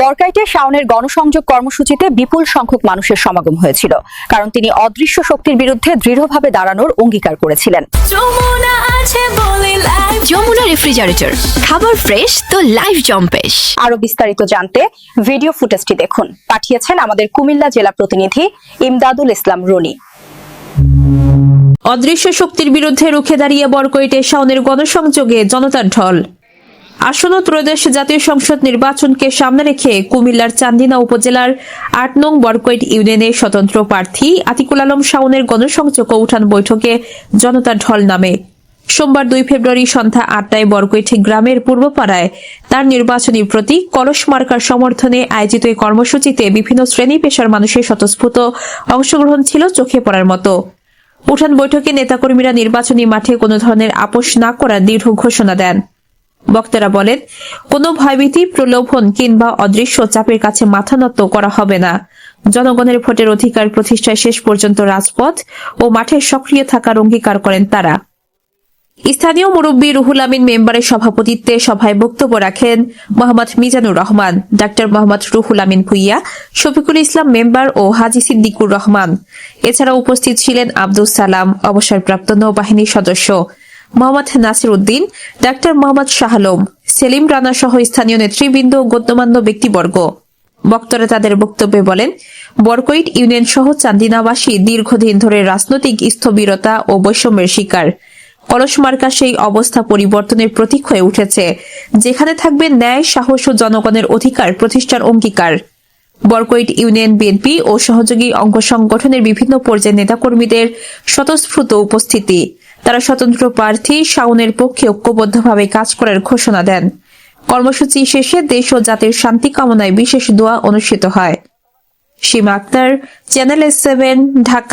বরকাইটে শাওনের গণসংযোগ কর্মসূচিতে বিপুল সংখ্যক মানুষের সমাগম হয়েছিল কারণ তিনি অদৃশ্য শক্তির বিরুদ্ধে দৃঢ়ভাবে দাঁড়ানোর অঙ্গীকার করেছিলেন। যমুনা রেফ্রিজারেটর খাবার ফ্রেশ তো লাইফ জম্পেশ। আরও বিস্তারিত জানতে ভিডিও ফুটেজটি দেখুন। পাঠিয়েছেন আমাদের কুমিল্লা জেলা প্রতিনিধি ইমদাদুল ইসলাম রনি। অদৃশ্য শক্তির বিরুদ্ধে রুখে দাঁড়িয়ে বরকইটে শাওনের গণসংযোগে জনতার ঢল। আসন্ন ত্রয়োদশ জাতীয় সংসদ নির্বাচনকে সামনে রেখে কুমিল্লার চান্দিনা উপজেলার আট নং বরকইট ইউনিয়নের স্বতন্ত্র প্রার্থী আতিকুল আলম শাওনের গণসংযোগ উঠান বৈঠকে জনতার ঢল নামে। সোমবার দুই ফেব্রুয়ারি সন্ধ্যা আটটায় বরকইট গ্রামের পূর্বপাড়ায় তার নির্বাচনী প্রতীক কলস মার্কার সমর্থনে আয়োজিত এই কর্মসূচিতে বিভিন্ন শ্রেণি পেশার মানুষের স্বতঃস্ফূর্ত অংশগ্রহণ ছিল চোখে পড়ার মতো। উঠান বৈঠকে নেতাকর্মীরা নির্বাচনী মাঠে কোনো ধরনের আপোষ না করার দৃঢ় ঘোষণা দেন। বক্তারা বলেন, কোনো ভয়ভীতি, প্রলোভন কিংবা অদৃশ্য চাপের কাছে মাথা নত করা হবে না। জনগণের ভোটের অধিকার প্রতিষ্ঠায় শেষ পর্যন্ত রাজপথ ও মাঠে সক্রিয় থাকার অঙ্গীকার করেন তারা। স্থানীয় মুরব্বী রুহুল আমিন মেম্বারের সভাপতিত্বে সভায় বক্তব্য রাখেন মোহাম্মদ মিজানুর রহমান, ডাক্তার মোহাম্মদ রুহুল আমিন ভুইয়া, শফিকুল ইসলাম মেম্বার ও হাজি সিদ্দিকুর রহমান। এছাড়া উপস্থিত ছিলেন আব্দুল সালাম, অবসরপ্রাপ্ত নৌবাহিনীর সদস্য। মোহাম্মদ নাসির উদ্দিন ডাক্তার মোহাম্মদ শাহ আলম সেলিম রানা সহ স্থানীয় নেতৃবৃন্দ ও গণ্যমান্য ব্যক্তিবর্গ। বক্তারা তাদের বক্তব্যে বলেন বরকইট ইউনিয়ন সহ চান্দিনাবাসী দীর্ঘদিন ধরে রাজনৈতিক স্থবিরতা ও বৈষম্যের শিকার। কলস মার্কা সেই অবস্থা পরিবর্তনের প্রতীক হয়ে উঠেছে, যেখানে থাকবে ন্যায়, সাহস ও জনগণের অধিকার প্রতিষ্ঠার অঙ্গীকার। বরকইট ইউনিয়ন বিএনপি ও সহযোগী অঙ্গ সংগঠনের বিভিন্ন পর্যায়ের নেতাকর্মীদের স্বতঃস্ফূর্ত উপস্থিতি। তারা স্বতন্ত্র প্রার্থী শাওনের পক্ষে ঐক্যবদ্ধভাবে কাজ করার ঘোষণা দেন। কর্মসূচি শেষে দেশ ও জাতির শান্তি কামনায় বিশেষ দোয়া অনুষ্ঠিত হয়। Sima Akter channel seven Dhaka